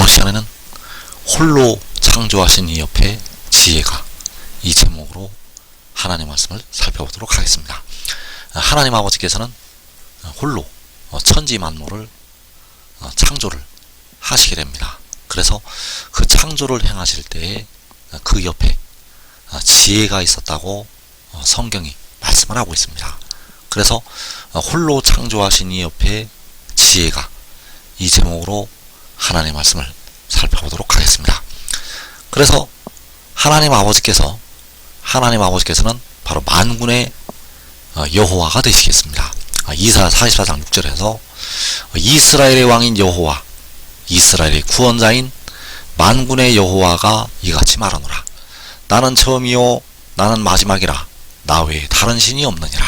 이번 시간에는 홀로 창조하신 이 옆에 지혜가 이 제목으로 하나님 말씀을 살펴보도록 하겠습니다. 하나님 아버지께서는 홀로 천지 만물을 창조를 하시게 됩니다. 그래서 그 창조를 행하실 때에 그 옆에 지혜가 있었다고 성경이 말씀을 하고 있습니다. 그래서 홀로 창조하신 이 옆에 지혜가 이 제목으로 하나님 말씀을 살펴보도록 하겠습니다. 그래서 하나님 아버지께서 하나님 아버지께서는 바로 만군의 여호와가 되시겠습니다. 이사 44장 6절에서 이스라엘의 왕인 여호와 이스라엘의 구원자인 만군의 여호와가 이같이 말하노라 나는 처음이요 나는 마지막이라 나 외에 다른 신이 없느니라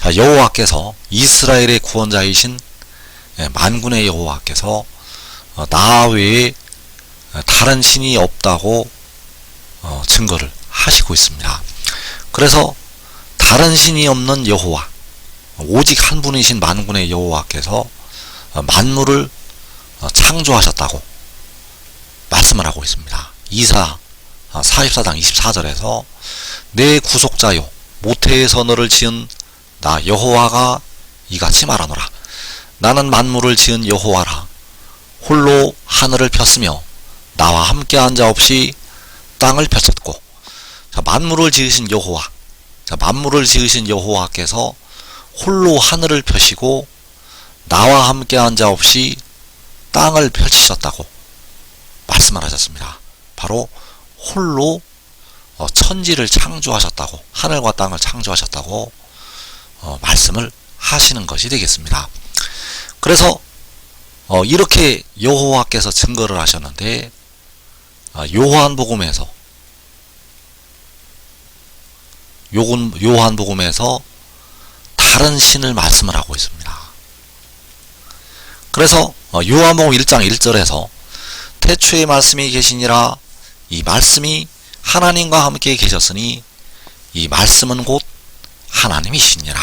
자, 여호와께서 이스라엘의 구원자이신 만군의 여호와께서 나 외에 다른 신이 없다고 증거를 하시고 있습니다. 그래서 다른 신이 없는 여호와 오직 한 분이신 만군의 여호와께서 만물을 창조하셨다고 말씀을 하고 있습니다. 이사 44장 24절에서 내 구속자요 모태에서 너를 지은 나 여호와가 이같이 말하노라 나는 만물을 지은 여호와라 홀로 하늘을 폈으며 나와 함께 한 자 없이 땅을 펼쳤고 자, 만물을 지으신 여호와 자, 만물을 지으신 여호와께서 홀로 하늘을 펴시고 나와 함께 한 자 없이 땅을 펼치셨다고 말씀을 하셨습니다. 바로 홀로 어, 천지를 창조하셨다고 하늘과 땅을 창조하셨다고 어, 말씀을 하시는 것이 되겠습니다. 그래서 어, 이렇게 여호와께서 증거를 하셨는데 아, 요한복음에서 요건 요한복음에서 다른 신을 말씀을 하고 있습니다. 그래서 어, 요한복음 1장 1절에서 태초에 말씀이 계시니라 이 말씀이 하나님과 함께 계셨으니 이 말씀은 곧 하나님이시니라.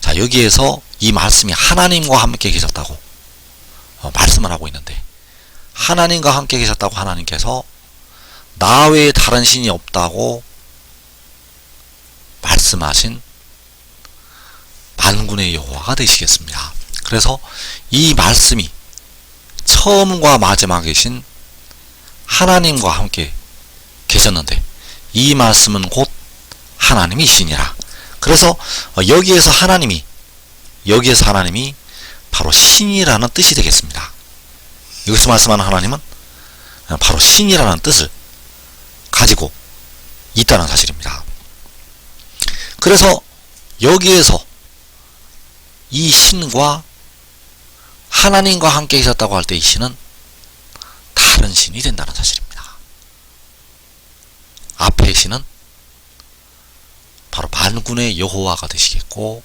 자 여기에서 이 말씀이 하나님과 함께 계셨다고 어, 말씀을 하고 있는데 하나님과 함께 계셨다고 하나님께서 나 외에 다른 신이 없다고 말씀하신 만군의 여호와가 되시겠습니다. 그래서 이 말씀이 처음과 마지막이신 하나님과 함께 계셨는데 이 말씀은 곧 하나님이시니라. 그래서 여기에서 하나님이 여기에서 하나님이 바로 신이라는 뜻이 되겠습니다. 여기서 말씀하는 하나님은 바로 신이라는 뜻을 가지고 있다는 사실입니다. 그래서 여기에서 이 신과 하나님과 함께 계셨다고 할 때 이 신은 다른 신이 된다는 사실입니다. 앞의 신은 바로 만군의 여호와가 되시겠고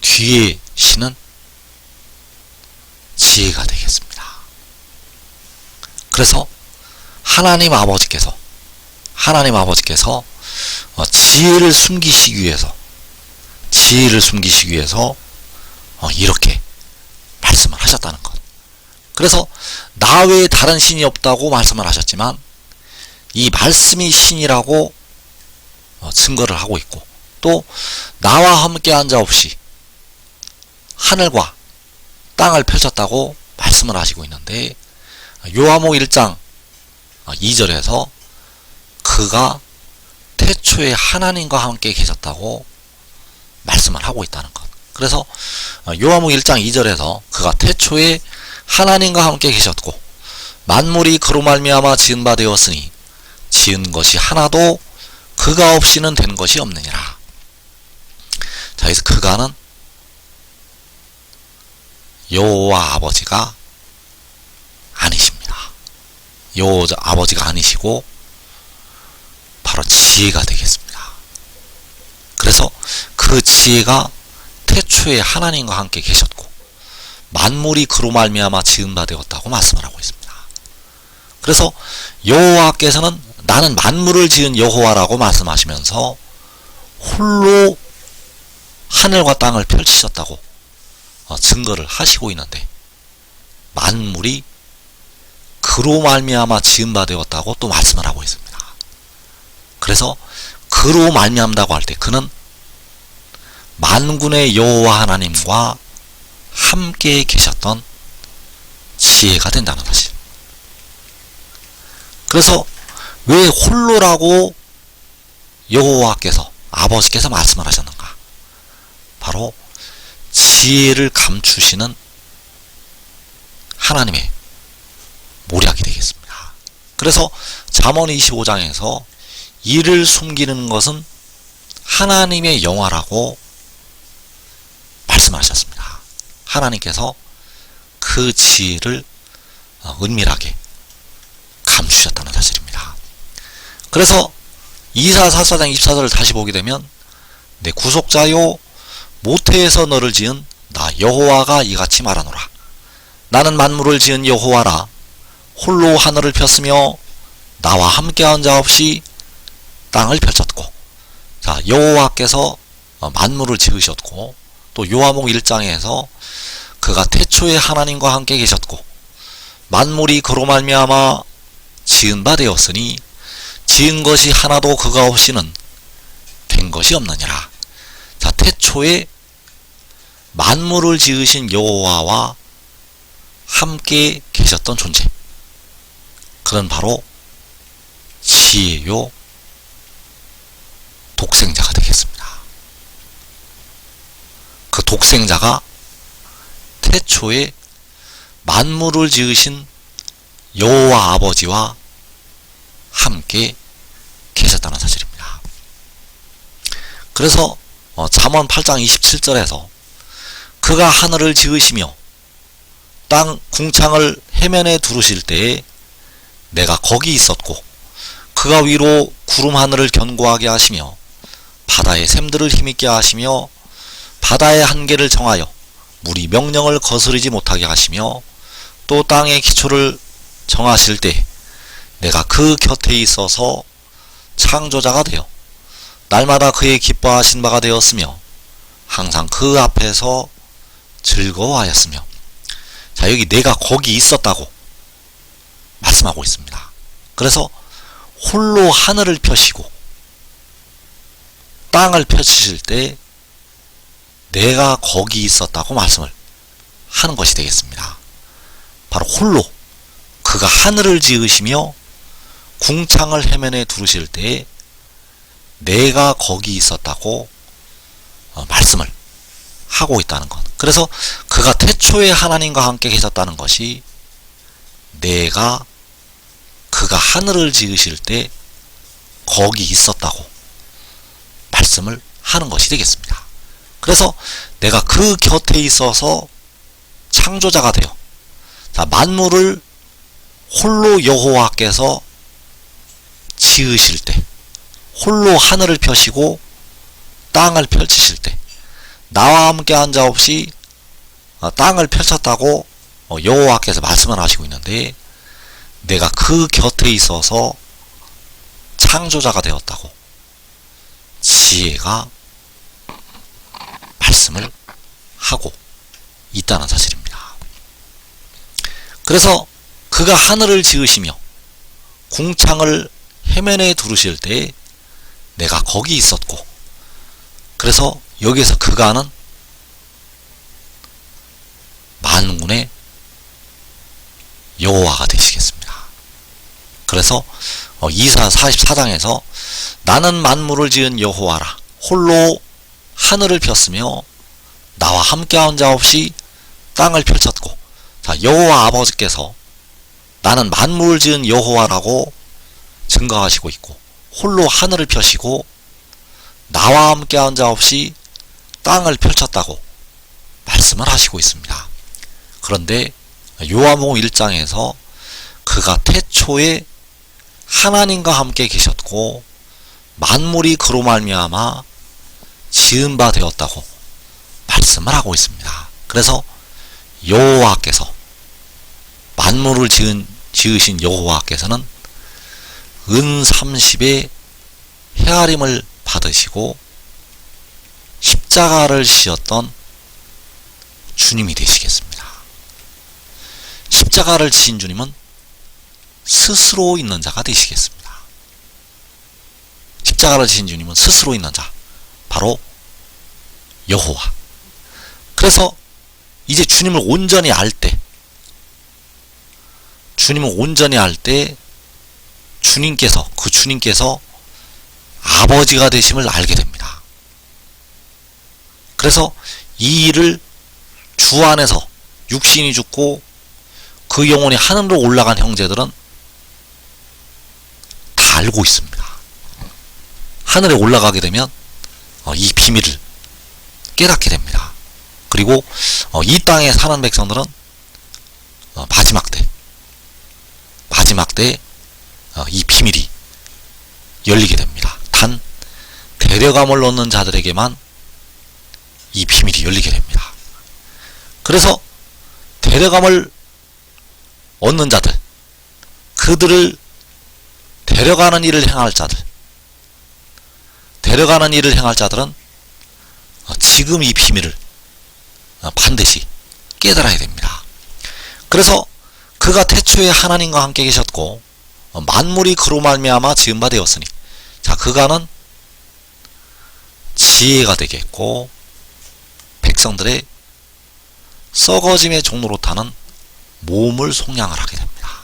뒤에 신은 지혜가 되겠습니다. 그래서 하나님 아버지께서 하나님 아버지께서 어, 지혜를 숨기시기 위해서 지혜를 숨기시기 위해서 어, 이렇게 말씀을 하셨다는 것. 그래서 나 외에 다른 신이 없다고 말씀을 하셨지만 이 말씀이 신이라고 어, 증거를 하고 있고 또 나와 함께 한자 없이 하늘과 땅을 펼쳤다고 말씀을 하시고 있는데 요한복 1장 2절에서 그가 태초에 하나님과 함께 계셨다고 말씀을 하고 있다는 것. 그래서 요한복 1장 2절에서 그가 태초에 하나님과 함께 계셨고 만물이 그로 말미암아 지은 바 되었으니 지은 것이 하나도 그가 없이는 된 것이 없느니라. 자, 그래서 그가는 여호와 아버지가 아니십니다. 여호와 아버지가 아니시고 바로 지혜가 되겠습니다. 그래서 그 지혜가 태초에 하나님과 함께 계셨고 만물이 그로 말미암아 지은 바 되었다고 말씀을 하고 있습니다. 그래서 여호와께서는 나는 만물을 지은 여호와라고 말씀하시면서 홀로 하늘과 땅을 펼치셨다고 어, 증거를 하시고 있는데 만물이 그로 말미암아 지은 바 되었다고 또 말씀을 하고 있습니다. 그래서 그로 말미암다고 할 때 그는 만군의 여호와 하나님과 함께 계셨던 지혜가 된다는 것이. 그래서 왜 홀로라고 여호와께서 아버지께서 말씀을 하셨는가? 바로 지혜를 감추시는 하나님의 모략이 되겠습니다. 그래서 잠언 25장에서 이를 숨기는 것은 하나님의 영화라고 말씀하셨습니다. 하나님께서 그 지혜를 어, 은밀하게 감추셨다는 사실입니다. 그래서 이사 4사장 24절을 다시 보게 되면 내 구속자요 모태에서 너를 지은 나 여호와가 이같이 말하노라. 나는 만물을 지은 여호와라. 홀로 하늘을 폈으며 나와 함께한 자 없이 땅을 펼쳤고 자 여호와께서 어, 만물을 지으셨고 또 요한복 1장에서 그가 태초에 하나님과 함께 계셨고 만물이 그로 말미암아 지은 바 되었으니 지은 것이 하나도 그가 없이는 된 것이 없느니라. 자 태초에 만물을 지으신 여호와와 함께 계셨던 존재. 그는 바로 지혜요 독생자가 되겠습니다. 그 독생자가 태초에 만물을 지으신 여호와 아버지와 함께 계셨다는 사실입니다. 그래서 어, 잠언 8장 27절에서 그가 하늘을 지으시며 땅 궁창을 해면에 두르실 때에 내가 거기 있었고 그가 위로 구름 하늘을 견고하게 하시며 바다의 샘들을 힘있게 하시며 바다의 한계를 정하여 물이 명령을 거스르지 못하게 하시며 또 땅의 기초를 정하실 때 내가 그 곁에 있어서 창조자가 되어 날마다 그의 기뻐하신 바가 되었으며 항상 그 앞에서 즐거워하였으며 자 여기 내가 거기 있었다고 말씀하고 있습니다. 그래서 홀로 하늘을 펴시고 땅을 펼치실 때 내가 거기 있었다고 말씀을 하는 것이 되겠습니다. 바로 홀로 그가 하늘을 지으시며 궁창을 해면에 두르실 때 내가 거기 있었다고 어, 말씀을 하고 있다는 것. 그래서 그가 태초에 하나님과 함께 계셨다는 것이 내가 그가 하늘을 지으실 때 거기 있었다고 말씀을 하는 것이 되겠습니다. 그래서 내가 그 곁에 있어서 창조자가 되어 자, 만물을 홀로 여호와께서 지으실 때 홀로 하늘을 펴시고 땅을 펼치실 때 나와 함께 한 자 없이 어, 땅을 펼쳤다고 어, 여호와께서 말씀을 하시고 있는데 내가 그 곁에 있어서 창조자가 되었다고 지혜가 말씀을 하고 있다는 사실입니다. 그래서 그가 하늘을 지으시며 궁창을 해면에 두르실 때 내가 거기 있었고 그래서 여기에서 그가는 만군의 여호와가 되시겠습니다. 그래서 어, 이사 44장에서 나는 만물을 지은 여호와라 홀로 하늘을 폈으며 나와 함께한 자 없이 땅을 펼쳤고 자 여호와 아버지께서 나는 만물을 지은 여호와라고 증거하시고 있고 홀로 하늘을 펴시고 나와 함께한 자 없이 땅을 펼쳤다고 말씀을 하시고 있습니다. 그런데 요한복음 1장에서 그가 태초에 하나님과 함께 계셨고 만물이 그로 말미암아 지은 바 되었다고 말씀을 하고 있습니다. 그래서 여호와께서 만물을 지은 지으신 여호와께서는 은 30의 헤아림을 받으시고 십자가를 지었던 주님이 되시겠습니다. 십자가를 지신 주님은 스스로 있는 자가 되시겠습니다. 십자가를 지신 주님은 스스로 있는 자, 바로 여호와. 그래서 이제 주님을 온전히 알 때, 주님을 온전히 알 때, 주님께서, 그 주님께서 아버지가 되심을 알게 됩니다. 그래서 이 일을 주 안에서 육신이 죽고 그 영혼이 하늘로 올라간 형제들은 다 알고 있습니다. 하늘에 올라가게 되면 어, 이 비밀을 깨닫게 됩니다. 그리고 어, 이 땅에 사는 백성들은 어, 마지막 때 마지막 때이 비밀이 열리게 됩니다. 단 데려감을 얻는 자들에게만 이 비밀이 열리게 됩니다. 그래서 데려감을 얻는 자들, 그들을 데려가는 일을 행할 자들, 데려가는 일을 행할 자들은 지금 이 비밀을 반드시 깨달아야 됩니다. 그래서 그가 태초에 하나님과 함께 계셨고 만물이 그로 말미암아 지은 바 되었으니 자 그가는 지혜가 되겠고 백성들의 썩어짐의 종로로 타는 몸을 속량을 하게 됩니다.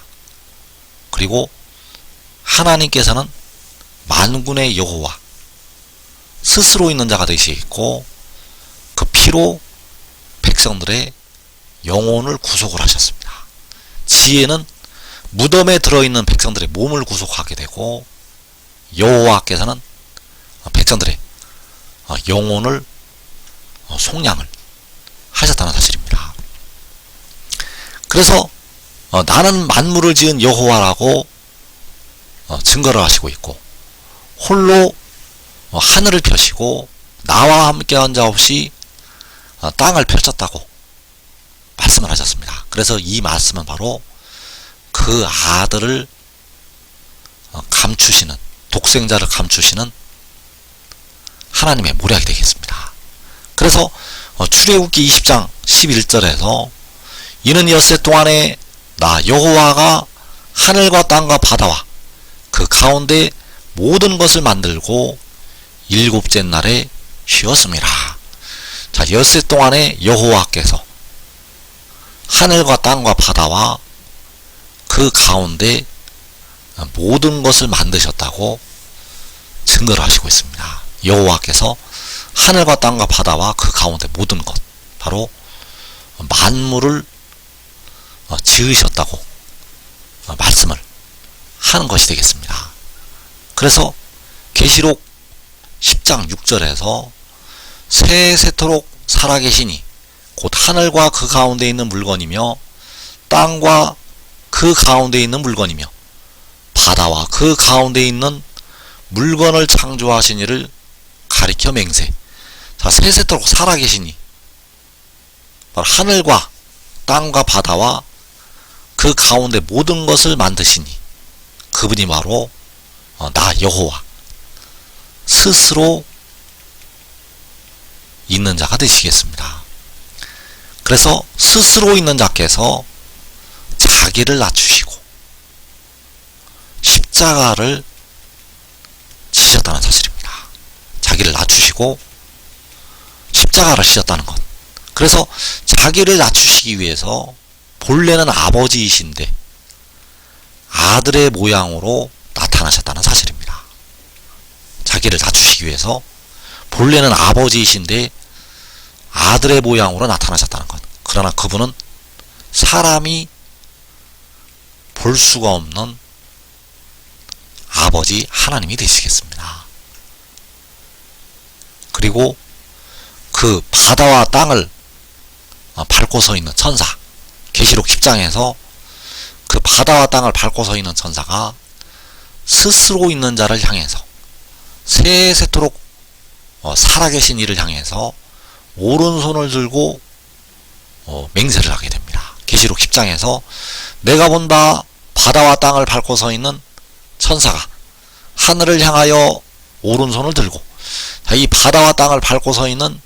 그리고 하나님께서는 만군의 여호와 스스로 있는 자가 되시고 그 피로 백성들의 영혼을 구속을 하셨습니다. 지혜는 무덤에 들어있는 백성들의 몸을 구속하게 되고 여호와께서는 백성들의 영혼을 속량을 하셨다는 사실입니다. 그래서 어, 나는 만물을 지은 여호와라고 어, 증거를 하시고 있고 홀로 어, 하늘을 펴시고 나와 함께한 자 없이 어, 땅을 펼쳤다고 말씀을 하셨습니다. 그래서 이 말씀은 바로 그 아들을 어, 감추시는 독생자를 감추시는 하나님의 모략이 되겠습니다. 그래서 어, 출애굽기 20장 11절에서 이는 엿새 동안에 나 여호와가 하늘과 땅과 바다와 그 가운데 모든 것을 만들고 일곱째 날에 쉬었습니다. 자, 엿새 동안에 여호와께서 하늘과 땅과 바다와 그 가운데 모든 것을 만드셨다고 증거를 하시고 있습니다. 여호와께서 하늘과 땅과 바다와 그 가운데 모든 것 바로 만물을 어, 지으셨다고 어, 말씀을 하는 것이 되겠습니다. 그래서 계시록 10장 6절에서 세세토록 살아계시니 곧 하늘과 그 가운데 있는 물건이며 땅과 그 가운데 있는 물건이며 바다와 그 가운데 있는 물건을 창조하신 이를 가리켜 맹세. 자, 세세토록 살아계시니 하늘과 땅과 바다와 그 가운데 모든 것을 만드시니 그분이 바로 어, 나 여호와 스스로 있는 자가 되시겠습니다. 그래서 스스로 있는 자께서 자기를 낮추시고 십자가를 지셨다는 사실입니다. 자기를 낮추시고 십자가를 지셨다는 것. 그래서 자기를 낮추시기 위해서 본래는 아버지이신데 아들의 모양으로 나타나셨다는 사실입니다. 자기를 낮추시기 위해서 본래는 아버지이신데 아들의 모양으로 나타나셨다는 것. 그러나 그분은 사람이 볼 수가 없는 아버지 하나님이 되시겠습니다. 그리고 그 바다와 땅을 밟고 서 있는 천사 계시록 10장에서 그 바다와 땅을 밟고 서 있는 천사가 스스로 있는 자를 향해서 세세토록 어, 살아계신 이를 향해서 오른손을 들고 어, 맹세를 하게 됩니다. 계시록 10장에서 내가 본다 바다와 땅을 밟고 서 있는 천사가 하늘을 향하여 오른손을 들고 이 바다와 땅을 밟고 서 있는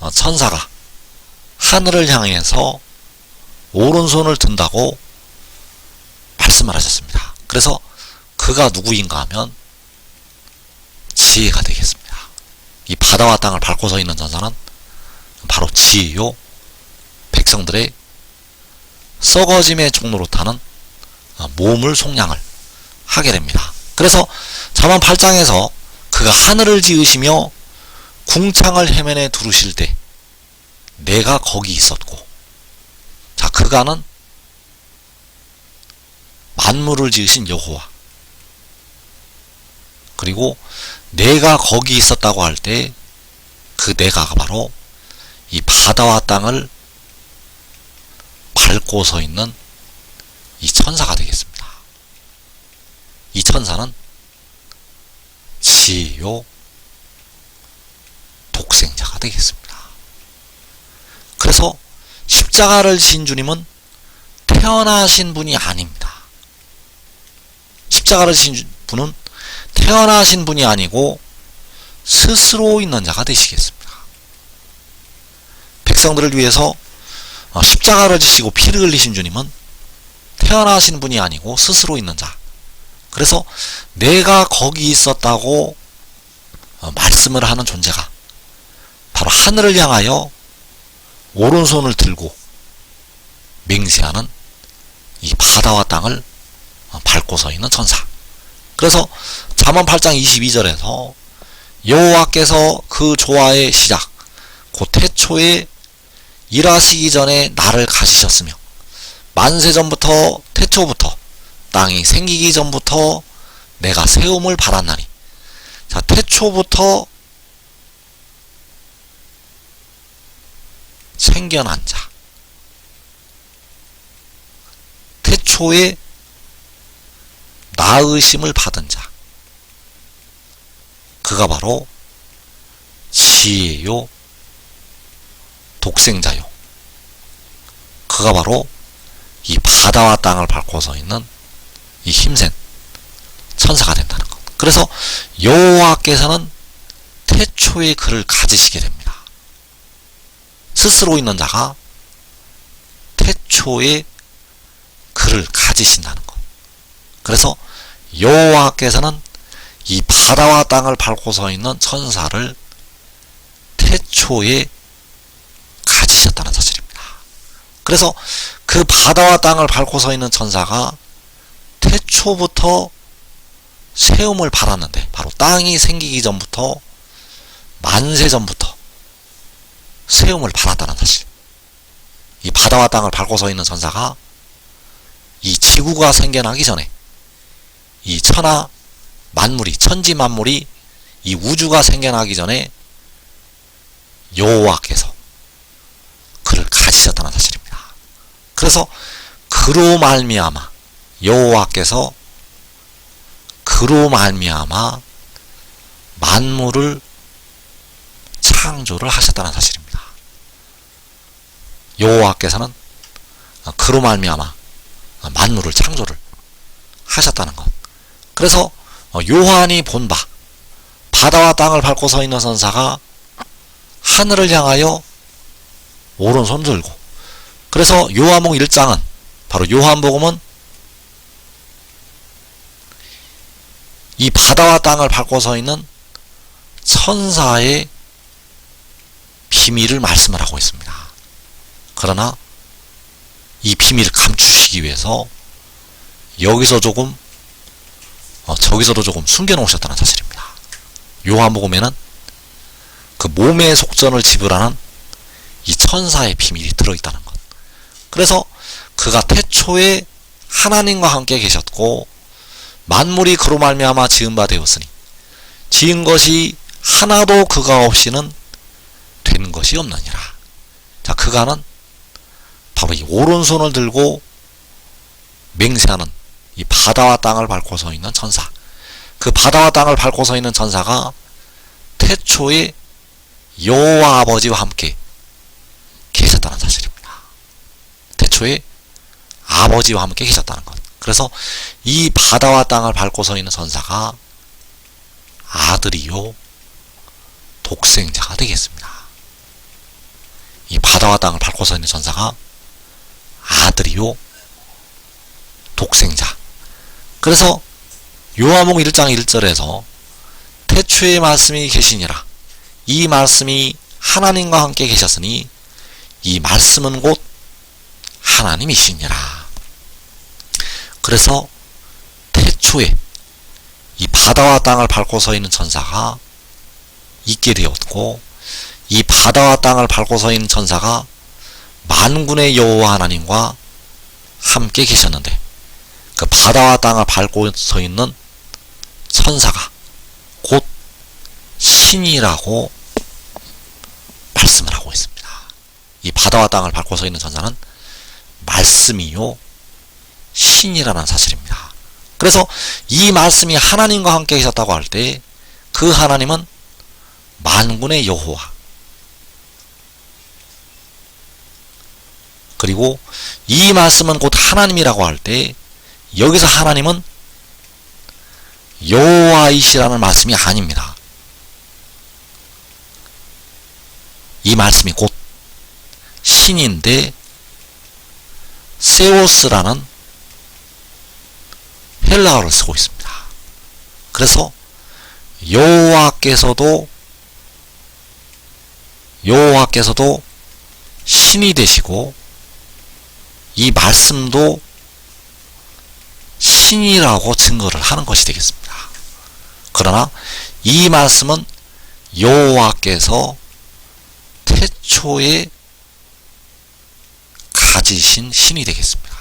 어, 천사가 하늘을 향해서 오른손을 든다고 말씀을 하셨습니다. 그래서 그가 누구인가 하면 지혜가 되겠습니다. 이 바다와 땅을 밟고 서 있는 전사는 바로 지혜요 백성들의 썩어짐의 종로로 타는 몸을 속량을 하게 됩니다. 그래서 자만 8장에서 그가 하늘을 지으시며 궁창을 해면에 두르실 때 내가 거기 있었고 자 그가는 만물을 지으신 여호와 그리고 내가 거기 있었다고 할 때 그 내가가 바로 이 바다와 땅을 밟고 서 있는 이 천사가 되겠습니다. 이 천사는 지요 독생자가 되겠습니다. 그래서 십자가를 지신 주님은 태어나신 분이 아닙니다. 십자가를 지신 분은 태어나신 분이 아니고 스스로 있는 자가 되시겠습니다. 백성들을 위해서 어, 십자가를 지시고 피를 흘리신 주님은 태어나신 분이 아니고 스스로 있는 자. 그래서 내가 거기 있었다고 어, 말씀을 하는 존재가 바로 하늘을 향하여 오른손을 들고 맹세하는 이 바다와 땅을 어, 밟고 서 있는 천사. 그래서 잠언 8장 22절에서 여호와께서 그 조화의 시작 곧 태초에 일하시기 전에 나를 가지셨으며 만세 전부터 태초부터 땅이 생기기 전부터 내가 세움을 바랐나니. 자 태초부터 생겨난 자. 태초에 나으심을 받은 자. 그가 바로 지혜요 독생자요. 그가 바로 이 바다와 땅을 밟고 서 있는 이 힘센 천사가 된다는 것. 그래서 여호와께서는 태초에 그를 가지시게 됩니다. 스스로 있는 자가 태초에 그를 가지신다는 것. 그래서 여호와께서는 이 바다와 땅을 밟고 서 있는 천사를 태초에 가지셨다는 사실입니다. 그래서 그 바다와 땅을 밟고 서 있는 천사가 태초부터 세움을 바랐는데 바로 땅이 생기기 전부터 만세 전부터 세움을 바랐다는 사실. 이 바다와 땅을 밟고 서 있는 천사가 이 지구가 생겨나기 전에 이 천하 만물이 천지 만물이 이 우주가 생겨나기 전에 여호와께서 그를 가지셨다는 사실입니다. 그래서 그로 말미암아 여호와께서 그로 말미암아 만물을 창조를 하셨다는 사실입니다. 여호와께서는 그로 말미암아 만물을 창조를 하셨다는 것. 그래서 요한이 본 바 바다와 땅을 밟고 서 있는 선사가 하늘을 향하여 오른손 들고 그래서 요한복 1장은 바로 요한복음은 이 바다와 땅을 밟고 서 있는 천사의 비밀을 말씀을 하고 있습니다. 그러나 이 비밀을 감추시기 위해서 여기서 조금 어, 저기서도 조금 숨겨놓으셨다는 사실입니다. 요한복음에는 그 몸의 속전을 지불하는 이 천사의 비밀이 들어있다는 것. 그래서 그가 태초에 하나님과 함께 계셨고 만물이 그로 말미암아 지은 바 되었으니 지은 것이 하나도 그가 없이는 되는 것이 없느니라. 자, 그가는 바로 이 오른손을 들고 맹세하는 이 바다와 땅을 밟고 서 있는 천사. 그 바다와 땅을 밟고 서 있는 천사가 태초에 여호와 아버지와 함께 계셨다는 사실입니다. 태초에 아버지와 함께 계셨다는 것. 그래서 이 바다와 땅을 밟고 서 있는 천사가 아들이요 독생자가 되겠습니다. 이 바다와 땅을 밟고 서 있는 천사가 아들이요 독생자. 그래서 요한복음 1장 1절에서 태초의 말씀이 계시니라. 이 말씀이 하나님과 함께 계셨으니 이 말씀은 곧 하나님이시니라. 그래서 태초에 이 바다와 땅을 밟고 서 있는 천사가 있게 되었고 이 바다와 땅을 밟고 서 있는 천사가 만군의 여호와 하나님과 함께 계셨는데 그 바다와 땅을 밟고 서 있는 천사가 곧 신이라고 말씀을 하고 있습니다. 이 바다와 땅을 밟고 서 있는 천사는 말씀이요 신이라는 사실입니다. 그래서 이 말씀이 하나님과 함께 계셨다고 할 때 그 하나님은 만군의 여호와 그리고 이 말씀은 곧 하나님이라고 할 때 여기서 하나님은 여호와이시라는 말씀이 아닙니다. 이 말씀이 곧 신인데 세오스라는 헬라어를 쓰고 있습니다. 그래서 여호와께서도 여호와께서도 신이 되시고 이 말씀도 신이라고 증거를 하는 것이 되겠습니다. 그러나 이 말씀은 여호와께서 태초에 가지신 신이 되겠습니다.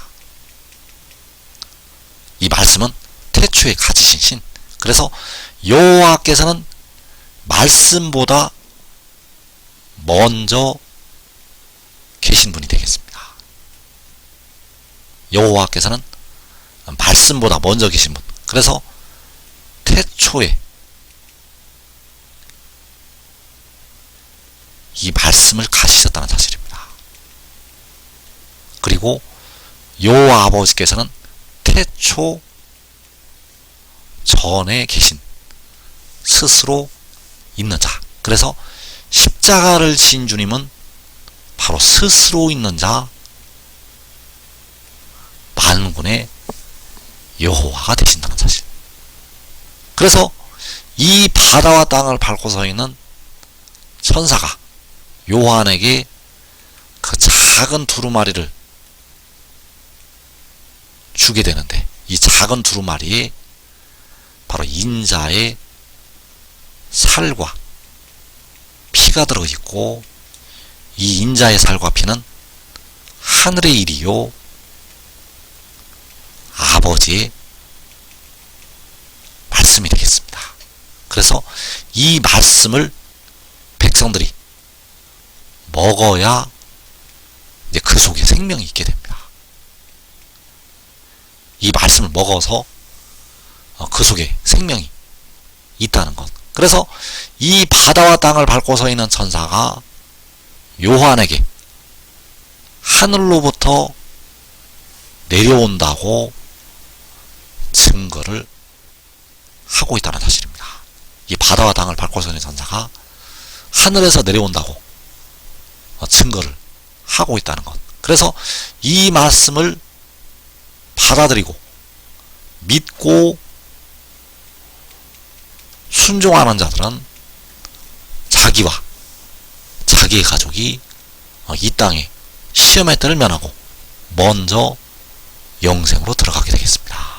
이 말씀은 태초에 가지신 신. 그래서 여호와께서는 말씀보다 먼저 계신 분이 되겠습니다. 여호와께서는 말씀보다 먼저 계신 분. 그래서 태초에 이 말씀을 가지셨다는 사실입니다. 그리고 여호와 아버지께서는 태초 전에 계신 스스로 있는 자. 그래서 십자가를 진 주님은 바로 스스로 있는 자 만군의 여호와가 되신다는 사실. 그래서 이 바다와 땅을 밟고 서 있는 천사가 요한에게 그 작은 두루마리를 주게 되는데 이 작은 두루마리에 바로 인자의 살과 피가 들어 있고 이 인자의 살과 피는 하늘의 일이요 아버지의 말씀이 되겠습니다. 그래서 이 말씀을 백성들이 먹어야 이제 그 속에 생명이 있게 됩니다. 이 말씀을 먹어서 어, 그 속에 생명이 있다는 것. 그래서 이 바다와 땅을 밟고 서 있는 천사가 요한에게 하늘로부터 내려온다고 증거를 하고 있다는 사실입니다. 이 바다와 땅을 밟고 서 있는 천사가 하늘에서 내려온다고 어, 증거를 하고 있다는 것. 그래서 이 말씀을 받아들이고 믿고 순종하는 자들은 자기와 자기의 가족이 어, 이 땅에 시험의 때를 면하고 먼저 영생으로 들어가게 되겠습니다.